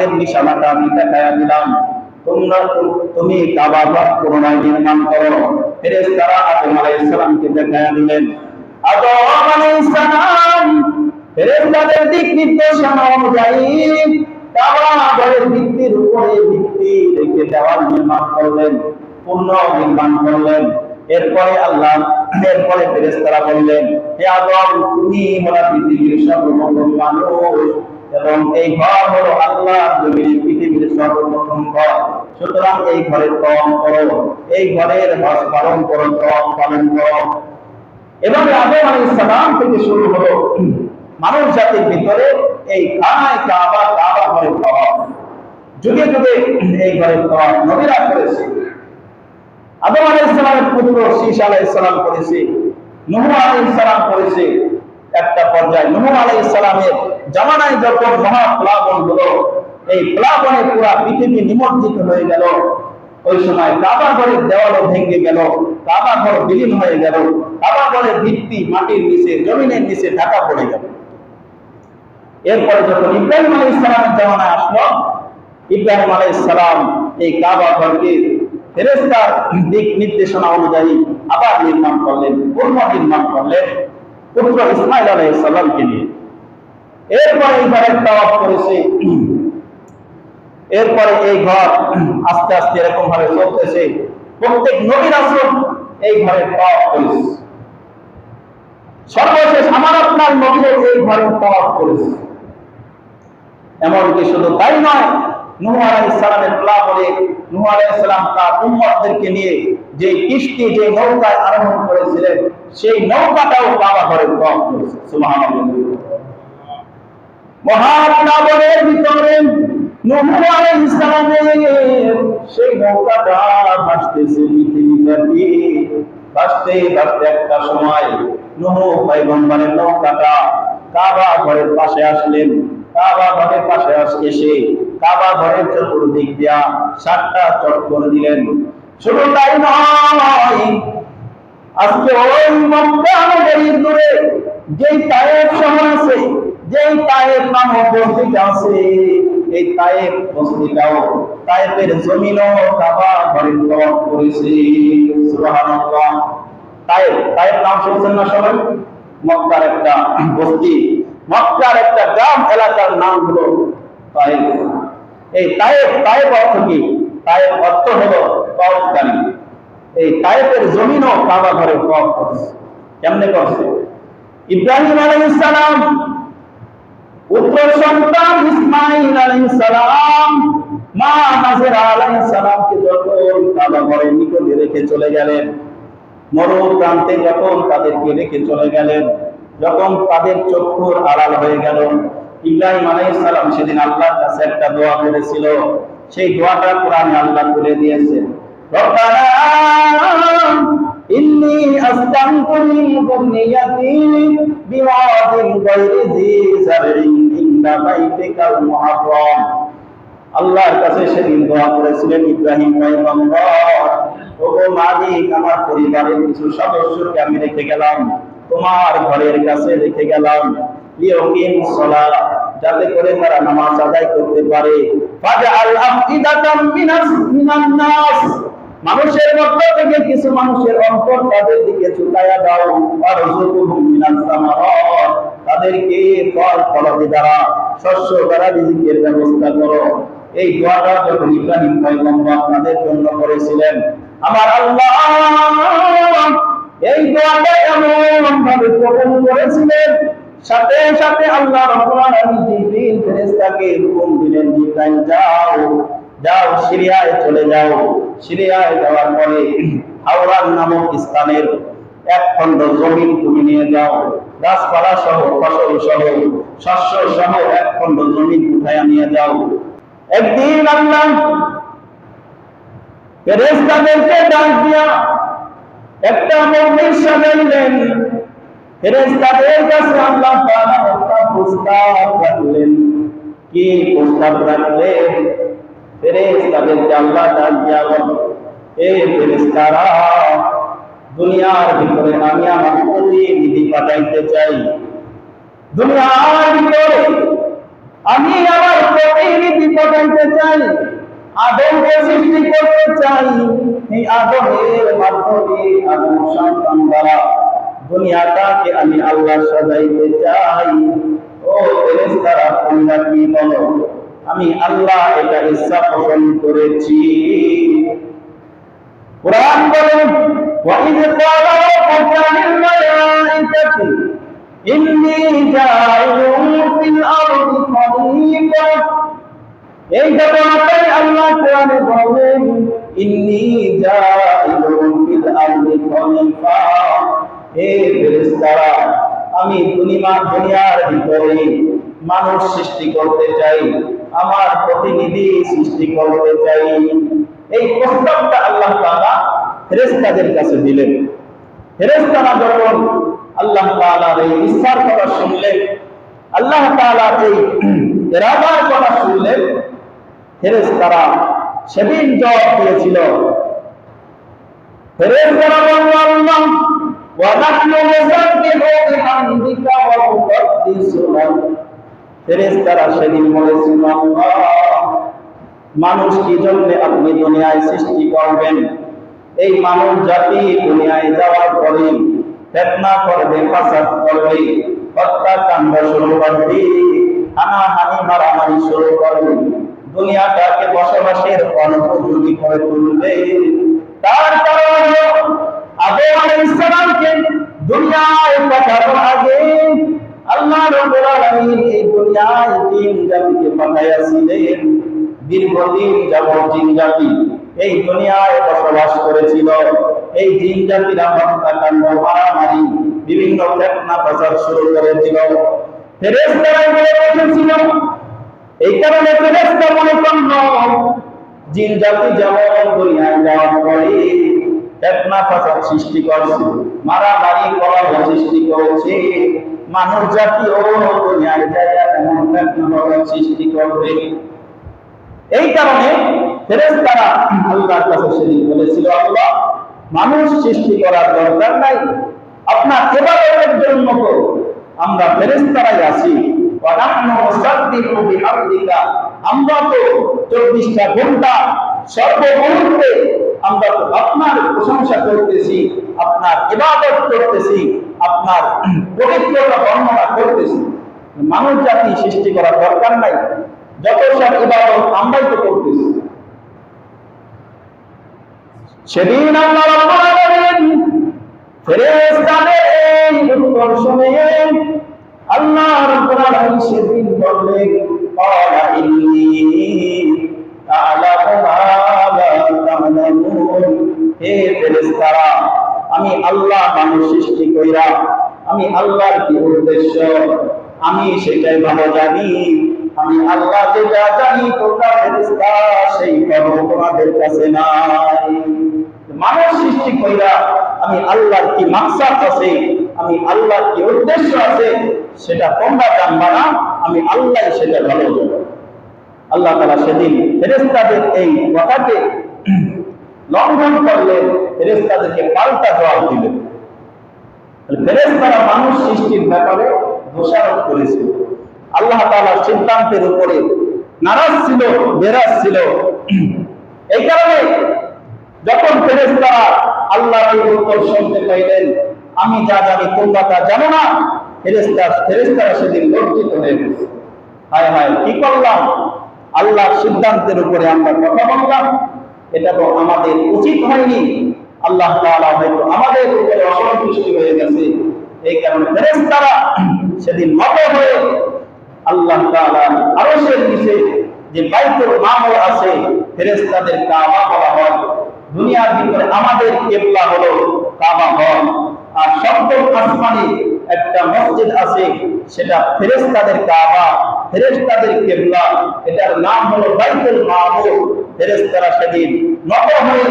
পায়ের নিশানাটা আমি দেখাইয়া দিলাম। তোমরা তুমি নির্মাণ করো। ফেরেশতারা আদম আলাইহিস সালামকে দেখাইয়া দিলেন। আদম আলাইহিস সালাম ফেরেশতাদের দিক নির্দেশনা অনুযায়ী কাবা ঘরের ভিত্তির উপরে ভিত্তি রেখে দেওয়াল নির্মাণ করলেন পূর্ণ নির্মাণ করলেন। এরপরে আল্লাহ এরপরে ফেরেশতারা বললেন, হে আদম, তুমি হলো পৃথিবীর মানুষ। এবং এই ঘর হলো আল্লাহ পৃথিবীর সর্বপ্রথম ঘর। সুতরাং এই ঘরের তম করো। এই ঘরের হজ পালন করো তম পালন করো। এবং আদম সালাম থেকে শুরু হলো। মানব জাতির ভিতরে এই খানায় কাবা কাবা ঘরের তওয়াফ। যুগে যুগে এই ঘরের তওয়াফ নবীরা করেছে। আদম আলাইহিস সালামের পুত্র শীশ আলাইহিস সালাম করেছে। নূহ আলাইহিস সালাম করেছে। একটা পর্যায়ে নূহ আলাইহিস সালামের জামানায় যখন মহা প্লাবন হলো, এই প্লাবনে পুরা পৃথিবী নিমজ্জিত হয়ে গেল। ওই সময় কাবা ঘরের দেওয়ালও ভেঙে গেল কাবা ঘর বিলীন হয়ে গেল কাবা ঘরের ভিত্তি মাটির নিচে, জমিনের নিচে ঢাকা পড়ে গেল। এরপরে যখন ইব্রাহিম আলাইহিস সালামের জামানায় আসলো, ইব্রাহিম আলাইহিস সালাম এই কাবা ঘরকে ফেরেস্তার দিক নির্দেশনা অনুযায়ী আবার নির্মাণ করলেন পূর্ণ নির্মাণ করলেন। পুত্র ইসমাইল আলাইহিস সালামকে নিয়ে। এরপরে এই ঘরের তাওয়াফ করেছে। এরপরে এই ঘর আস্তে আস্তে এরকম ভাবে চলতেছে। প্রত্যেক নবীর আসন এই ঘরের তাওয়াফ করেছে। সর্বশেষ আমার আপনার নবীর এই ঘরের তাওয়াফ করেছে। এমনকি শুধু তাই নয় নূহ আলাইহিস সালামের প্লাবনে নূহ আলাইহিস সালাম তার নিয়ে যে যে নৌকায় করেছিলেন, সেই নৌকাটাও কাবা ঘরে করেছে। মহাপ্লাবনের ভিতরে নৌকাটা ভাসতেছে কাবা ঘরের পাশে আসলেন। কাবা ঘরের পাশে এসে কাবা ঘরের চতুর্দিক দিয়া সাতটা চক্কর দিলেন। শুধু তাই নয়, আজকে ওই মক্কা দূরে যেই তায়েব শহর আছে আছে, এই বস্তিটাও তায়েবের জমিনও ঘরের করেছে। তায়েব নাম শুনছেন না সবাই? মক্কার একটা বস্তি। মক্কার একটা গ্রাম এলাকার নাম হলো এই তায়েব তায়েব অর্থ কি? তায়েব অর্থ হলো তওয়াফকারী এই তায়েফের জমিনও কাবা ঘরে তওয়াফ করছে কেমনে করছে ইব্রাহিম আলাইহিস সালাম, পুত্র সন্তান ইসমাইল আলাইহিস সালাম, মা নাজরা আলাইহিস সালামকে যখন কাবা ঘরের নিকটে রেখে চলে গেলেন মরু প্রান্তে যখন তাদেরকে রেখে চলে গেলেন যখন তাদের চক্ষুর আড়াল হয়ে গেল ইব্রাহিম আলাইহিস সালাম সেদিন আল্লাহর কাছে একটা দোয়া করেছিল সেই দোয়াটা কোরআনে আল্লাহ তুলে দিয়েছেন ربنا إني أسكنت من ذريتي بواد غير ذي زرع عند بيتك المحرم আল্লাহর কাছে সেদিন দোয়া করেছিলেন ইব্রাহিম পয়গম্বর ওগো মালিক আমার পরিবারের কিছু সদস্যকে আমি রেখে গেলাম তোমার ঘরের কাছে রেখে গেলাম। যাতে করে তারা নামাজ আদায় করতে পারে। মানুষের মধ্য থেকে কিছু মানুষের অন্তর তাদের দিকে ঝুঁকাইয়া দাও। আর তাদেরকে ফল ফলাদি দ্বারা শস্য দ্বারা রিজিকের ব্যবস্থা করো। এই দোয়াটা যখন ইব্রাহিম পয়গম্বর আপনাদের জন্য করেছিলেন, আমার আল্লাহ এই দোয়াটা এমন ভাবে কবুল করেছিলেন? সাথে সাথে আল্লাহ রাব্বুল আলামিন ফেরেশতাকে হুকুম দিলেন জিবরাইল যাও যাও সিরিয়ায় চলে যাও। সিরিয়ায় যাওয়ার পরে নামক স্থানের এক খণ্ড তুমি নিয়ে যাও। গাছপালা সহ, ফসল সহ, শস্য সহ এক খণ্ড জমিন উঠাইয়া নিয়ে যাও। একদিন আল্লাহ ফেরেশতাদেরকে ডাক দিয়া একটা মন্দির সাজাইলেন ফেরেশতাদের কাছে আল্লাহ তাআলা একটা প্রস্তাব রাখলেন। কি প্রস্তাব রাখলেন? ফেরেশতাদেরকে আল্লাহ ডাক বলেন এ ফেরেশতারা, দুনিয়ার ভিতরে আমি আমার প্রতিনিধি পাঠাইতে চাই। দুনিয়ার ভিতরে আমি আমার প্রতিনিধি পাঠাইতে সৃষ্টি করতে চাই। এই আদমের মাধ্যমে দুনিয়াটাকে আমি আল্লাহ সাজাইতে চাই ও ফেরেশতারা তোমরা কি বলো আমি আল্লাহ এটা ইচ্ছা পোষণ করেছি কোরআন বলেন وَإِذْ قَالَ رَبُّكَ لِلْمَلَائِكَةِ إِنِّي جَاعِلٌ فِي الْأَرْضِ خَلِيفَةً এই ঘটনাটাই আল্লাহ কোরআনে বলেন ইন্নী জাইলুন ফিল আরদি খলিফা আমি দুনিয়া দুনিয়ার ভিতরে মানুষ সৃষ্টি করতে চাই, আমার প্রতিনিধি সৃষ্টি করতে চাই। এই প্রস্তাবটা আল্লাহ তাআলা ফেরেশতাদের কাছে দিলেন। ফেরেশতারা যখন আল্লাহ তাআলার এই ইচ্ছার কথা শুনলেন, আল্লাহ তাআলার এই ইরাদার কথা শুনলেন, ফেরেশতারা সেদিন জবাব দিয়েছিল, ফেরেশতারা বলল, আল্লাহ নুসাব্বিহু বিহামদিকা ওয়া নুকদ্দিসু ফেরেশতারা সেদিন বলেছিল মানুষ কি আপনি দুনিয়ায় সৃষ্টি করবেন? এই মানুষ জাতি দুনিয়ায় যাওয়ার পরে ফেতনা করবে, ফাসাদ করবে, হত্যাকাণ্ড শুরু করবে, হানাহানি, মারামারি শুরু করবে, দুনিয়াটাকে বসবাসের অনুপযোগী করে তুলবে। তার কারণ পাঠানোর আগে। আল্লাহ রাব্বুল আলামিন এই দুনিয়ায় জিন জাতি এই দুনিয়ায় বসবাস করেছিল। এই জিন জাতিরা মারামারি বিভিন্ন ফেতনা প্রচার শুরু করেছিল। ফেরেশতারা বলে রেখেছিল এই কারণে ফেরেশতা মনে করল, জিন জাতি যেমন দুনিয়ায় যাওয়ার পরে ফেতনা ফাসাদ সৃষ্টি মারামারি কলহ সৃষ্টি করেছে, মানুষ জাতি ও দুনিয়ায় যায় এমন ফেতনা সৃষ্টি করবে। এই কারণে আল্লাহর কাছে সেদিন বলেছিল, আল্লাহ, মানুষ সৃষ্টি করার দরকার নাই। আপনার ইবাদতের জন্য তো আমরা ফেরেশতারাই আছি। আমরা তো 24টা ঘণ্টা সর্ব মুহূর্তে আমরা আপনার প্রশংসা করতেছি, আপনার ইবাদত করতেছি, আপনার পবিত্রতা বর্ণনা করতেছি। মানুষ জাতি সৃষ্টি করার দরকার নাই। যত সব ইবাদত আমরাই তো করতেছি। সেদিন আল্লাহ রাব্বুল সেদিন বললেন আমি আল্লাহ মানুষ সৃষ্টি কইরা, আমি আল্লাহর কি উদ্দেশ্য? আমি সেটাই ভালো জানি। আমি আল্লাহ যেটা জানি, তোমরা সেই খবর তোমাদের কাছে নাই। মানুষ সৃষ্টি কইরা, আমি আল্লাহর কি মাকসাদ আছে, আমি আল্লাহর কি উদ্দেশ্য আছে, সেটা তোমরা জানবা না, আমি আল্লাহ সেটা ভালো জানি। আল্লাহ তালা সেদিন ফেরেশতাদের এই কথাকে লঙ্ঘন করলেন, ফেরেশতাদেরকে পাল্টা জবাব দিলেন। ফেরেশতারা মানুষ সৃষ্টির ব্যাপারে দোষারোপ করেছিল। আল্লাহ তাআলার সিদ্ধান্তের উপরে নারাজ ছিল, বেরাজ ছিল। এই কারণে যখন ফেরেশতারা আল্লাহর উত্তর শুনতে পাইলেন আমি যা জানি তোমরা তা জানো না, ফেরেশতা ফেরেশতারা সেদিন লজ্জিত হয়ে গেছে। হায় হায়, কি করলাম? আল্লাহর সিদ্ধান্তের উপরে আমরা কথা বললাম। এটা তো আমাদের উচিত হয়নি। আল্লাহ তাআলা হয়তো আমাদের উপরে অসন্তুষ্টি হয়ে গেছে। এই কারণে ফেরেশতারা সেদিন নত হয়ে আল্লাহ তাআলা আরশের নিচে যে বাইতুল মামুর আছে, ফেরেশতাদের কাবা বলা হয়। দুনিয়ার ভিতরে আমাদের কেবলা হলো কাবা ঘর। আর সপ্তম আসমানে একটা মসজিদ আছে, সেটা ফেরেশতাদের কাবা, ফেরেশতাদের কেবলা, এটার নাম হলো বাইতুল মামুর। ফেরেশতারা সেদিন নত হয়ে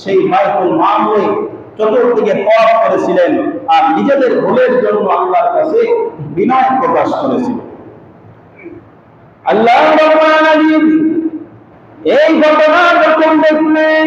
সেই বাইতুল মামুরে চতুর্দিকে তওয়াফ করেছিলেন আর নিজেদের ভুলের জন্য আল্লাহর কাছে বিনয় প্রকাশ করেছিলেন। আল্লাহ এই ঘটনা যখন দেখলেন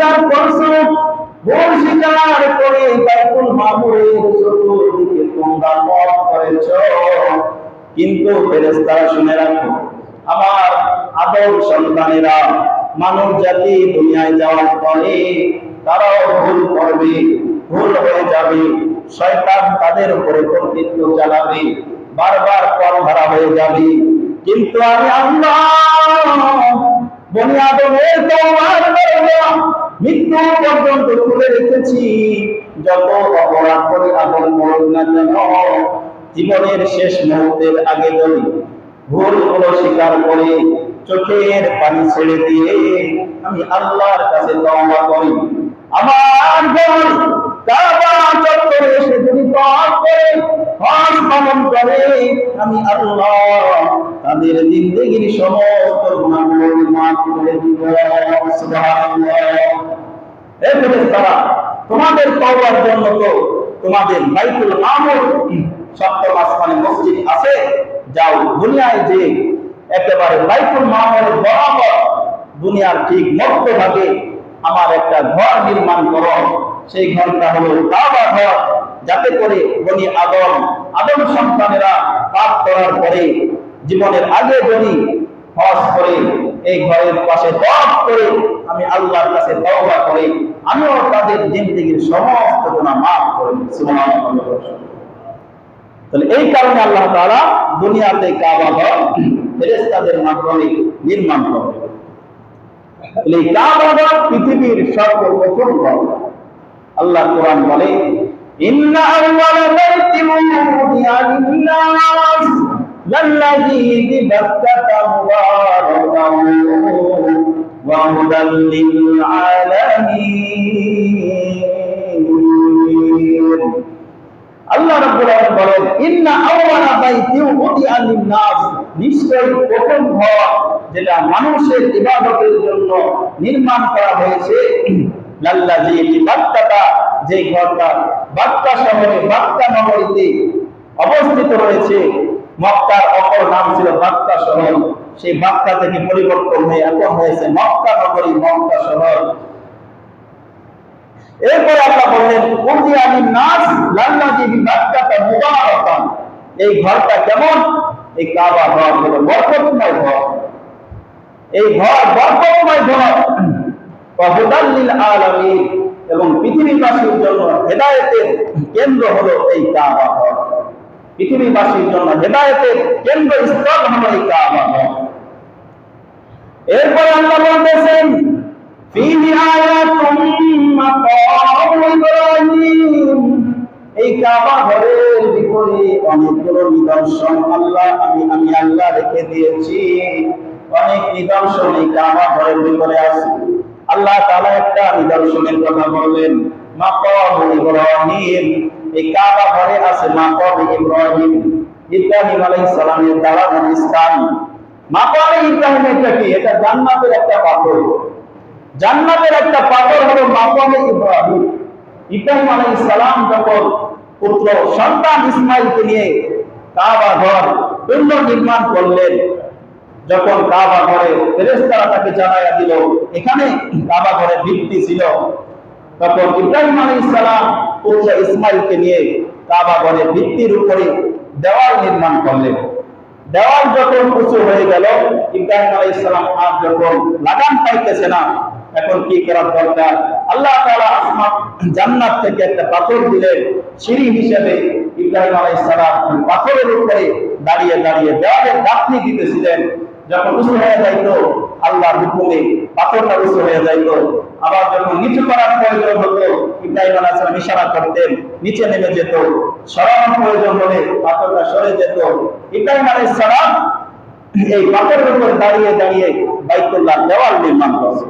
কিন্তু ফেরেশতারা শুনে রাখো, আমার আদর সন্তানেরা মানব জাতি দুনিয়ায় যাওয়ার পরে তারাও ভুল করবে, ভুল হয়ে যাবে। শয়তান তাদের উপরে কর্তৃত্ব চালাবে, বারবার পথ ধরা হয়ে যাবে। কিন্তু আমি আল্লাহ মৃত্যু পর্যন্ত যত অপরাধ করে আপন মরণ না যেন জীবনের শেষ মুহূর্তের আগে যদি ভুলগুলো স্বীকার করে, চোখের পানি ছেড়ে দিয়ে আমি আল্লাহর কাছে তওবা করি। আমার ঘর আমি আল্লাহ তাদের জিন্দগির সমস্ত তোমাদের তওবার জন্য তো তোমাদের বাইতুল মামুর সপ্তম আসমানে মসজিদ আছে, যাও দুনিয়ায় যে একেবারে বাইতুল মামুরের বরাবর দুনিয়ার ঠিক মধ্যভাগে আমার একটা ঘর নির্মাণ করো। সেই ঘরটা হলো কাবা ঘর। যাতে করে বনি আদম আদম সন্তানেরা পাপ করার পরে, জীবনের আগে যদি হজ করে, এই ঘরের পাশে তপ করে, আমি আল্লাহর কাছে তওবা করে, আমিও তাদের জিন্দেগির সমস্ত গুনাহ মাফ করে সুবহানাল্লাহ। তাহলে এই কারণে আল্লাহ তাআলা দুনিয়াতে কাবা ঘর, ফেরেশতাদের মাধ্যমে নির্মাণ করবে এই কাবা পৃথিবীর সর্বপ্রথম ঘর। আল্লাহ কোরআন বলে, ইন্না লিল-আলামিন অবস্থিত রয়েছে, মক্কার অপর নাম ছিল বাক্কা শহর। সেই বাক্কা থেকে পরিবর্তন হয়ে এখন হয়েছে মক্কা নগরী, মক্কা শহর। এরপরে আল্লাহ বললেন এই ঘরটা কেমন? এই কাবা ঘর হলো বরকতময় ঘর। এই ঘর বরকতময় ঘর। ওয়াহুদাল্লিল আলামিন এবং পৃথিবীবাসীর জন্য হেদায়েতের কেন্দ্র হলো এই কাবা ঘর। পৃথিবীবাসীর জন্য হেদায়েতের কেন্দ্র স্থল হলো এই কাবা ঘর। এরপরে আল্লাহ বলতেছেন, ফিহি আয়াতুম মাকামু ইব্রাহিম। এই কাবা ঘরের ভিতরে অনেকগুলো নিদর্শন আল্লাহ, আমি আমি আল্লাহ রেখে দিয়েছি। অনেক নিদর্শন এই কাবা ঘরের ভিতরে আছে। আল্লাহ তাআলা একটা নিদর্শনের কথা বললেন, মাকাম ইব্রাহিম। এই কাবা ঘরে আছে মাকাম ইব্রাহিম। ইব্রাহিম আলাইহিস সালামের দালান স্থান। মাকাম ইব্রাহিম এটা কি? এটা জান্নাতের একটা পাথর। জান্নাতের একটা পাথর হলো মাকাম ইব্রাহিম। ইব্রাহিম আলাইহিস সালাম যখন পুত্র সন্তান ইসমাইলকে নিয়ে কাবা ঘর পুনঃ নির্মাণ করলেন, যখন কাবা ঘরে ফেরেশতারা তাকে জানাইয়া দিল, এখানে কাবা ঘরের ভিত্তি ছিল। তখন ইব্রাহিম আলাইহিস সালাম পুত্র ইসমাইলকে নিয়ে কাবা ঘরের ভিত্তির উপরে দেওয়াল নির্মাণ করলেন। দেওয়াল যখন উঁচু হয়ে গেল, ইব্রাহিম আলাইহিস সালাম আর যখন লাগাম পাইতেছে না এখন কি করার দরকার? আল্লাহ জান্নাত থেকে একটা পাথর দিলেন, সিঁড়ি হিসেবে ইব্রাহিম আলাইহিস সালাম পাথরের উপরে দাঁড়িয়ে দাঁড়িয়ে দেওয়ালের গাঁথনি দিতেছিলেন। যখন উঁচু হয়ে যাইত, আল্লাহর হুকুমে পাথরটা উঁচু হয়ে যাইত। আবার যখন নিচু করার প্রয়োজন হতো, ইব্রাহিম আলাইহিস সালাম ইশারা করতেন, নিচে নেমে যেত। সরানোর প্রয়োজন হলে পাথরটা সরে যেত। ইব্রাহিম আলাইহিস সালাম এই পাথরের উপর দাঁড়িয়ে দাঁড়িয়ে বাইতুল্লাহ দেওয়াল নির্মাণ করছে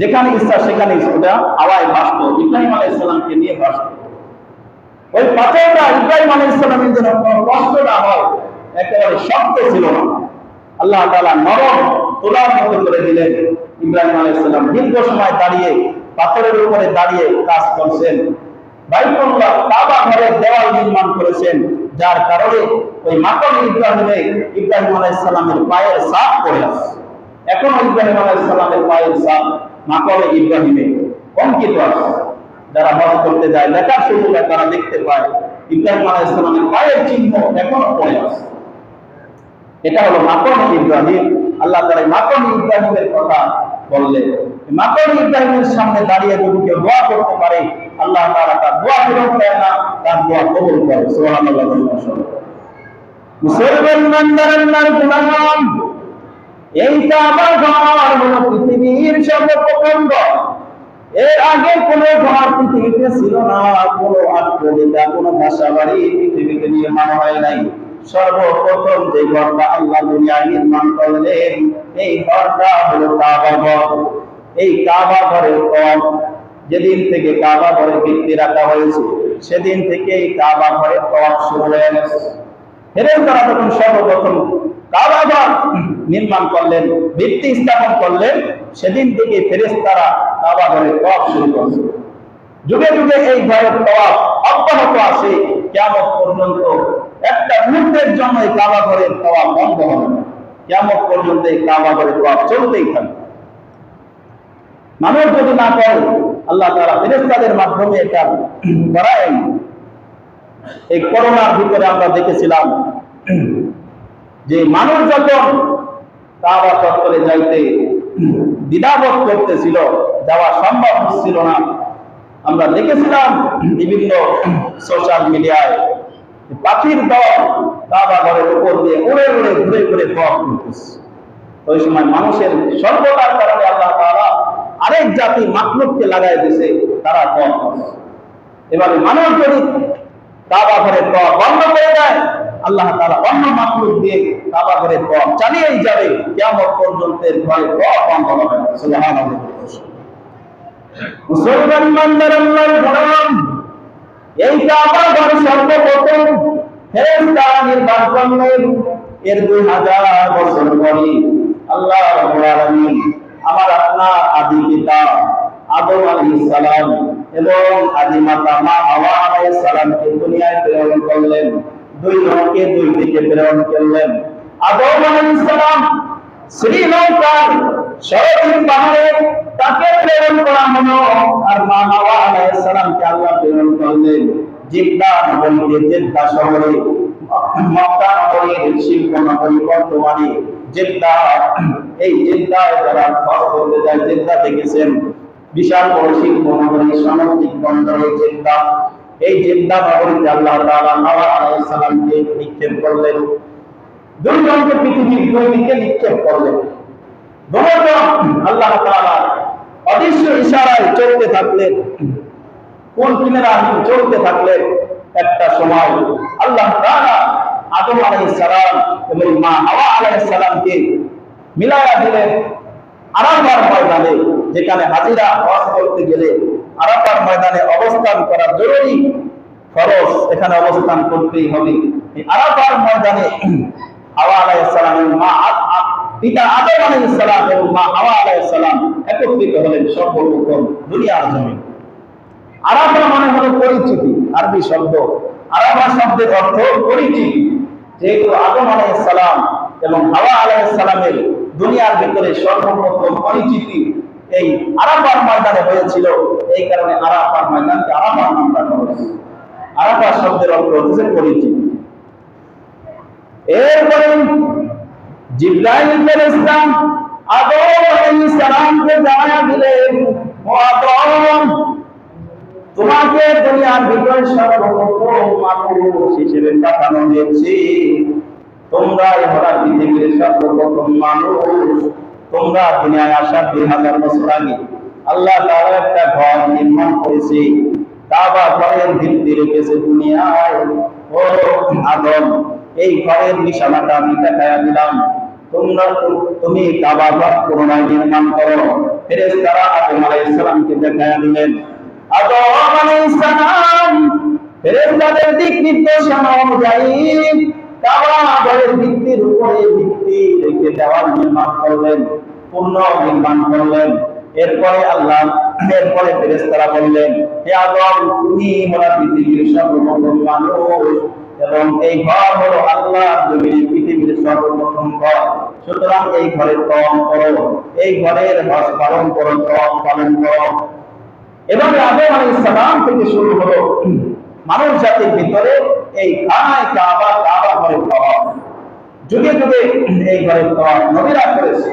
যেখানে ইচ্ছা সেখানে ওটা হাওয়ায় ভাসতো। ইব্রাহিম আলাইহিস সালামকে নিয়ে ভাসতো। ওই পাথরটা ইব্রাহিম আলাইহিস সালামের জন্য কোনো কষ্ট না হয় একেবারে শক্ত ছিল না। আল্লাহ তাআলা নরম তোলার মতো করে দিলেন। ইব্রাহিম আলাইহিস সালাম দীর্ঘ সময় দাঁড়িয়ে পাথরের উপরে দাঁড়িয়ে কাজ করছেন। বাইতুল্লাহ কাবা ঘরের দেওয়াল নির্মাণ করেছেন। যার কারণে ওই মাকাম ইব্রাহিমে ইব্রাহিম আলাইহিস সালামের পায়ের ছাপ পড়ে আছে। এখন ইব্রাহিম আলাইহিস সালামের পায়ের ছাপ মাকামে ইব্রাহিমে। অঙ্কিত আছে। যারা হজ করতে যায়, লেখার সুযোগে তারা দেখতে পায়, ইব্রাহিম আলাইহিস সালামের পায়ের চিহ্ন এখনও পড়ে আছে। এটা হলো মাকম ইব্রাহিম। আল্লাহ তাআলা মাকম ইব্রাহিমের কথা বললেন। মাকম ইব্রাহিমের সামনে দাঁড়িয়ে যদি কেউ দোয়া করতে পারে, আল্লাহ তাআলা তার দোয়া ফেরত দেয় না, তার দোয়া কবুল করে। সুবহানাল্লাহ মুসলমান ঘর হলো পৃথিবীর এর আগে কোন ঘর পৃথিবীতে ছিল না, কোন কোন ভাষা বাড়ি হয় নাই। সর্বপ্রথম যে ঘরটা আল্লাহ দুনিয়ায় নির্মাণ করলেন, এই ঘরটা হলো কাবা ঘর। এই কাবা ঘরের কম যেদিন থেকে কাবা ঘরের ভিত্তি রাখা হয়েছে, সেদিন থেকে এই কাবা ঘরের কম শুরু হয়ে গেছে। ফেরেশতারা যখন সর্বপ্রথম কাবা ঘর নির্মাণ করলেন, ভিত্তি স্থাপন করলেন, সেদিন থেকে ফেরেশতারা কাবা ঘরের তওয়াফ শুরু করছে যুগে যুগে এই ঘরের তওয়াফ অব্যাহত আছে, কিয়ামত পর্যন্ত একটা মুহূর্তের জন্য এই কাবা ঘরের তওয়াফ বন্ধ হবে না। কিয়ামত পর্যন্ত এই কাবা ঘরের তওয়াফ চলতেই থাকবে। মানুষ যদি না করে, আল্লাহ তাআলা ফেরেশতাদের মাধ্যমে এটা করায় এই করোনার ভিতরে আমরা দেখেছিলাম যে মানুষ যখন কাবা চত্বরে যাইতে দ্বিধাবোধ করতেছিল, যাওয়া সম্ভব হচ্ছিল না। আমরা দেখেছিলাম বিভিন্ন সোশ্যাল মিডিয়ায় পাখির দল কাবা ঘরের উপর দিয়ে উড়ে উড়ে ঘুরে ঘুরে পথ করতেছে। ওই সময় মানুষের সর্বতার কারণে আল্লাহ তাআলা আরেক জাতি মাকলুককে লাগাই দিছে তারা পথ এবারে মানুষ যদি কাবা ঘরের পথ বন্ধ করে দেয় আল্লাহ তাআলা অন্য মাকলুক দিয়ে কাবা ঘরের পথ চালিয়েই যাবে, কিয়ামত পর্যন্ত পথ মুসলমান এর দুই আল্লাহ আমার আদি পিতা আদি মাতা দুনিয়ায় প্রেরণ করলেন। দুই দুই দিকে প্রেরণ করলেন। আদম আলাইহিস সালাম শ্রীলঙ্কার সরদিন পাহাড়ে তাকে প্রেরণ করা হলো আর মা হাওয়া আলাইহিস সালামকে আল্লাহ প্রেরণ করলেন। জিদ্দা নগরীতে, জেদ্দা শহরে, মক্কা নগরীর শিল্প নগরী বর্তমানে জেদ্দা, এই জেদ্দায় যারা বাস করতে যায়, জেদ্দা দেখেছেন। বিশাল বড় শিল্প নগরী, সামুদ্রিক বন্দরে জেদ্দা এই জেদ্দা নগরীতে আল্লাহ তাআলা হাওয়া আলাইহিস সালামকে নিক্ষেপ করলেন। দুইজনকে পৃথিবীর দুই দিকে নিক্ষেপ করলেন। আল্লাহ তাআলা অদৃশ্য ইশারায় চলতে থাকলেন। কোন কিনারা চলতে থাকলেন। একটা সময় আল্লাহ তাআলা আদম আলাইহিস সালাম এবং মা হাওয়া আলাইহিস সালামকে মিলায়া দিলেন। আরাফার ময়দানে, যেখানে হাজিরা হজ করতে গেলে আরাফার ময়দানে অবস্থান করা জরুরি। খরচ এখানে অবস্থান করতেই হবে। আরাফার ময়দানে হাওয়া মা পিতা আদম এবং মা হাওয়া একত্রিত হলেন সর্বপ্রথম দুনিয়ার জমিন। আরাফা মানে হলো পরিচিতি, আরবি শব্দ। আরাফা শব্দের অর্থ পরিচিতি। যেহেতু আদম এবং হাওয়া দুনিয়ার ভিতরে সর্বপ্রথম পরিচিতি এই আরাফার ময়দানে হয়েছিল। এই কারণে আরাফার ময়দানকে আরাফার নাম রাখা শব্দের অর্থ হচ্ছে পরিচিতি। এরপরে জিব্রাইল ফেরেশতা আদম আলাইহিস জানায়া দিলেন, ও আদম, তোমাকে দুনিয়ার ভিতরে সর্বপ্রথম মানুষ হিসেবে পাঠানো হয়েছে। তোমরা এবার পৃথিবীর সর্বপ্রথম মানুষ। তোমরা দুনিয়ায় আসার দুই হাজার বছর আগে আল্লাহ তাআলা একটা ঘর নির্মাণ করেছে। কাবা ঘরের ভিত্তি রেখেছে দুনিয়ায়। এই ঘরের নিশানাটা আমি দেখাইয়া দিলাম। তোমরা তুমি কাবা ঘর পুনরায় নির্মাণ করো। ফেরেশতারা আদম আলাইহিস সালামকে দেখাইয়া দিলেন। আদম আলাইহিস সালাম ফেরেশতাদের দিক নির্দেশনা অনুযায়ী ভিত্তির উপরে ভিত্তি রেখে দেওয়াল নির্মাণ করলেন, পূর্ণ নির্মাণ করলেন। এরপরে আল্লাহ, এরপরে ফেরেশতারা বললেন, হে আদম, তুমি হলো পৃথিবীর সর্বপ্রথম মানুষ এবং এই ঘর হলো আল্লাহ পৃথিবীর সর্বপ্রথম ঘর। সুতরাং এই ঘরের তম করো, এই ঘরের হজ পালন করো তম পালন করো। এভাবে আদম আলী থেকে শুরু হলো। মানুষ জাতির ভিতরে এই খানায় কাবা কাবা ঘরের তওয়াফ যুগে যুগে এই ঘরের প্রভাব। নবীরা করেছে।